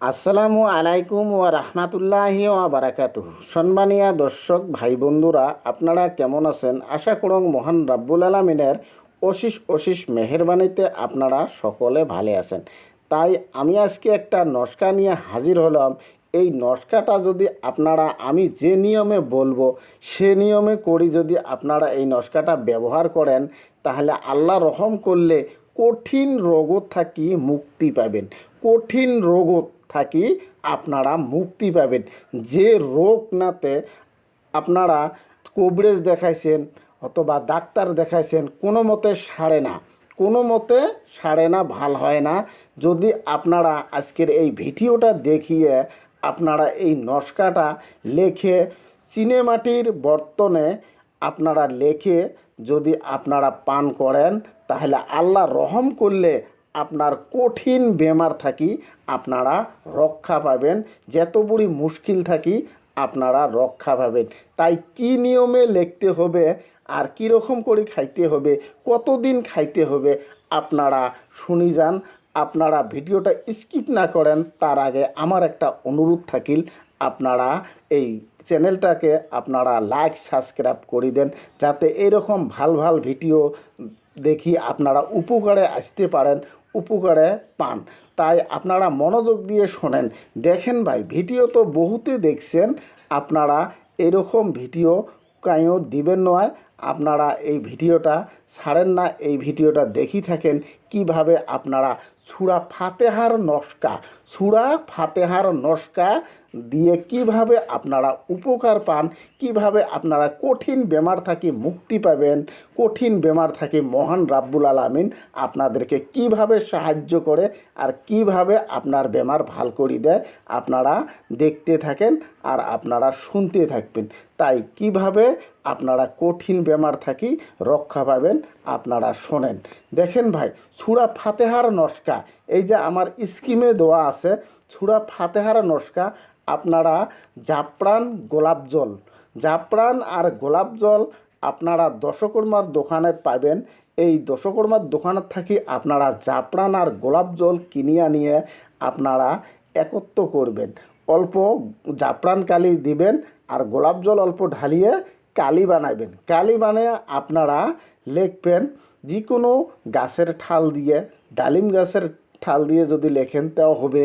আসসালামু আলাইকুম ওয়া রাহমাতুল্লাহি ওয়া বারাকাতুহু। সম্মানীয় দর্শক, ভাই বন্ধুরা, আপনারা কেমন আছেন? আশা করং মহান রাব্বুল আলমিনের অশিস অশিস মেহরবানিতে আপনারা সকলে ভালো আছেন। তাই আমি আজকে একটা নস্কা নিয়ে হাজির হলাম। এই নস্কাটা যদি আপনারা, আমি যে নিয়মে বলব, সে নিয়মে করি যদি আপনারা এই নস্কাটা ব্যবহার করেন, তাহলে আল্লাহ রহম করলে কঠিন রোগত থাকি মুক্তি পাবেন। কঠিন রোগত থাকি আপনারা মুক্তি পাবেন। যে রোগ নাতে আপনারা কবরেজ দেখাইছেন অথবা ডাক্তার দেখাইছেন, কোনো মতে সারে না। কোনো মতে সারে না, ভালো হয় না। যদি আপনারা আজকের এই ভিডিওটা দেখিয়ে আপনারা এই নস্কাটা লেখে চিনেমাটির বর্তনে আপনারা লেখে যদি আপনারা পান করেন, তাহলে আল্লাহ রহম করলে আপনার কঠিন বেমার থাকি আপনারা রক্ষা পাবেন। যত বুড়ি মুশকিল থাকি আপনারা রক্ষা পাবেন। তাই কি নিয়মে লিখতে হবে আর কীরকম করে খাইতে হবে, কতদিন খাইতে হবে আপনারা শুনি যান। আপনারা ভিডিওটা স্কিপ না করেন, তার আগে আমার একটা অনুরোধ থাকিল, আপনারা এই চ্যানেলটাকে আপনারা লাইক সাবস্ক্রাইব করে দেন। যাতে এরকম ভালো ভালো ভিডিও দেখি, আপনারা উপকারে আসতে পারেন। উপকারে পান। তাই আপনারা মনোযোগ দিয়ে শোনেন। দেখেন ভাই, ভিডিও তো বহুতে দেখছেন। আপনারা এরকম ভিডিও কাইও দিবেন নয়। আপনারা এই ভিডিওটা ছাড়েন না, এই ভিডিওটা দেখি থাকেন। কীভাবে আপনারা ছুরা ফাতেহার নস্কা ছুরা ফাতেহার নস্কা দিয়ে কীভাবে আপনারা উপকার পান, কীভাবে আপনারা কঠিন বেমার থাকি মুক্তি পাবেন, কঠিন বেমার থাকি মহান রাব্বুল আলামিন আপনাদেরকে কীভাবে সাহায্য করে আর কীভাবে আপনার বেমার ভালো করে দেয়, আপনারা দেখতে থাকেন আর আপনারা শুনতে থাকবেন। তাই কীভাবে আপনারা কঠিন বেমার থাকি রক্ষা পাবেন আপনারা শোনেন। দেখেন ভাই ছুরা ফাতেহার নস্কা। এই যে আমার স্কিমে দেওয়া আছে ছুরা ফাতেহার নস্কা, আপনারা জাফরান গোলাপ জল। জাফরান আর গোলাপ জল আপনারা দশকর্মার দোকানে পাবেন। এই দশকর্মার দোকানের থাকি আপনারা জাফরান আর গোলাপ জল কিনিয়া নিয়ে আপনারা একত্র করবেন। অল্প জাফরান কালি দিবেন আর গোলাপ জল অল্প ঢালিয়ে কালি বানাবেন কালি বানিয়ে আপনারা লিখবেন যে কোনো গাছের ঠাল দিয়ে, ডালিম গাছের ঠাল দিয়ে যদি লেখেন, তাও হবে।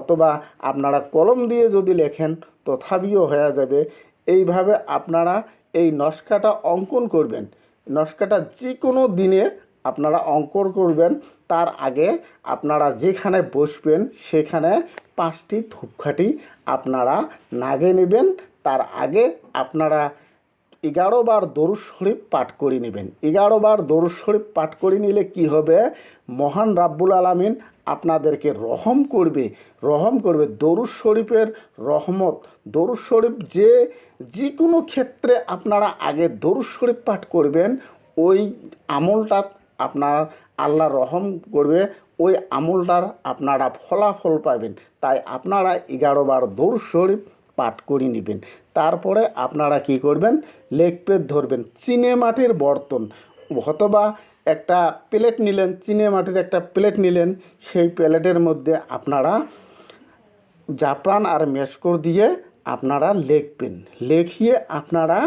অথবা আপনারা কলম দিয়ে যদি লেখেন, তথাপিও হয়ে যাবে। এইভাবে আপনারা এই নস্কাটা অঙ্কন করবেন। নস্কাটা যে কোনো দিনে আপনারা অঙ্কন করবেন। তার আগে আপনারা যেখানে বসবেন, সেখানে পাঁচটি ধূপকাঠি আপনারা নাগে নেবেন। তার আগে আপনারা এগারো বার দরুদ শরীফ পাঠ করে নেবেন। এগারো বার দরুদ শরীফ পাঠ করে নিলে কি হবে? মহান রাব্বুল আলামিন আপনাদেরকে রহম করবে রহম করবে। দরুদ শরীফের রহমত, দরুদ শরীফ যে যে কোনো ক্ষেত্রে আপনারা আগে দরুদ শরীফ পাঠ করবেন, ওই আমলটা আপনার আল্লাহ রহম করবে, ওই আমলটার আপনারা ফলাফল পাবেন। তাই আপনারা এগারো বার দরুদ শরীফ পাঠ করে নেবেন। তারপরে আপনারা কি করবেন? লেগ পেট ধরবেন। চিনে মাটির বর্তন। অথবা একটা প্লেট নিলেন, চিনে মাটির একটা প্লেট নিলেন, সেই প্লেটের মধ্যে আপনারা জাফরান আর মেশকর দিয়ে আপনারা লেখবেন লেখিয়ে আপনারা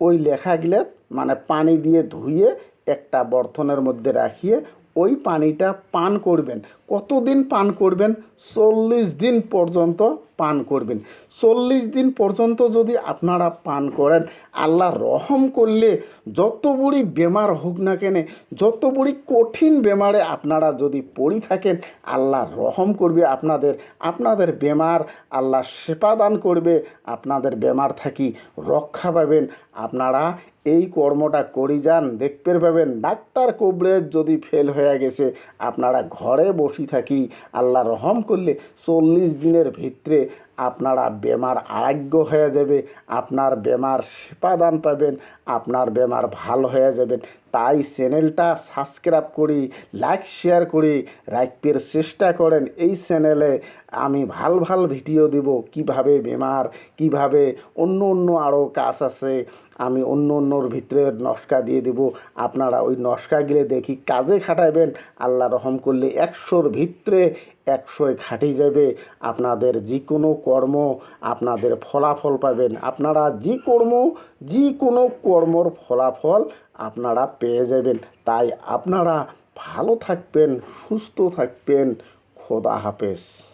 ওই লেখাগুলো মানে পানি দিয়ে ধুয়ে একটা বর্তনের মধ্যে রাখিয়ে ওই পানিটা পান করবেন। কতদিন পান করবেন? চল্লিশ দিন পর্যন্ত পান করবেন। চল্লিশ দিন পর্যন্ত যদি আপনারা পান করেন, আল্লাহ রহম করলে যত বুড়ি বেমার হোক না কেনে, যত বুড়ি কঠিন বেমারে আপনারা যদি পড়ি থাকেন, আল্লাহ রহম করবে আপনাদের। আপনাদের বেমার আল্লাহ সেবা দান করবে, আপনাদের বেমার থাকি রক্ষা পাবেন। আপনারা এই কর্মটা করি যান দেখতে পাবেন ডাক্তার কবরেজ যদি ফেল হয়ে গেছে, আপনারা ঘরে বসে থাকি, আল্লাহ রহম করলে চল্লিশ দিনের ভিতরে che আপনারা বেমার আরোগ্য হয়ে যাবে, আপনার বেমার সেপাদান পাবেন, আপনার বেমার ভালো হয়ে যাবেন। তাই চ্যানেলটা সাবস্ক্রাইব করি, লাইক, শেয়ার করি, রাখবার চেষ্টা করেন। এই চ্যানেলে আমি ভালো ভালো ভিডিও দেব, কীভাবে বেমার, কীভাবে অন্য অন্য আরও কাজ আছে, আমি অন্য অন্যর ভিতরে নস্কা দিয়ে দেব। আপনারা ওই নস্কাগুলো দেখি, কাজে খাটাইবেন, আল্লাহ রহম করলে একশোর ভিতরে একশোয় খাটি যাবে। আপনাদের যে কোনো কর্ম আপনাদের ফলাফল পাবেন। আপনারা যে কর্ম, যে কোনো কর্মর ফলাফল আপনারা পেয়ে যাবেন। তাই আপনারা ভালো থাকবেন, সুস্থ থাকবেন। খোদা হাফেজ।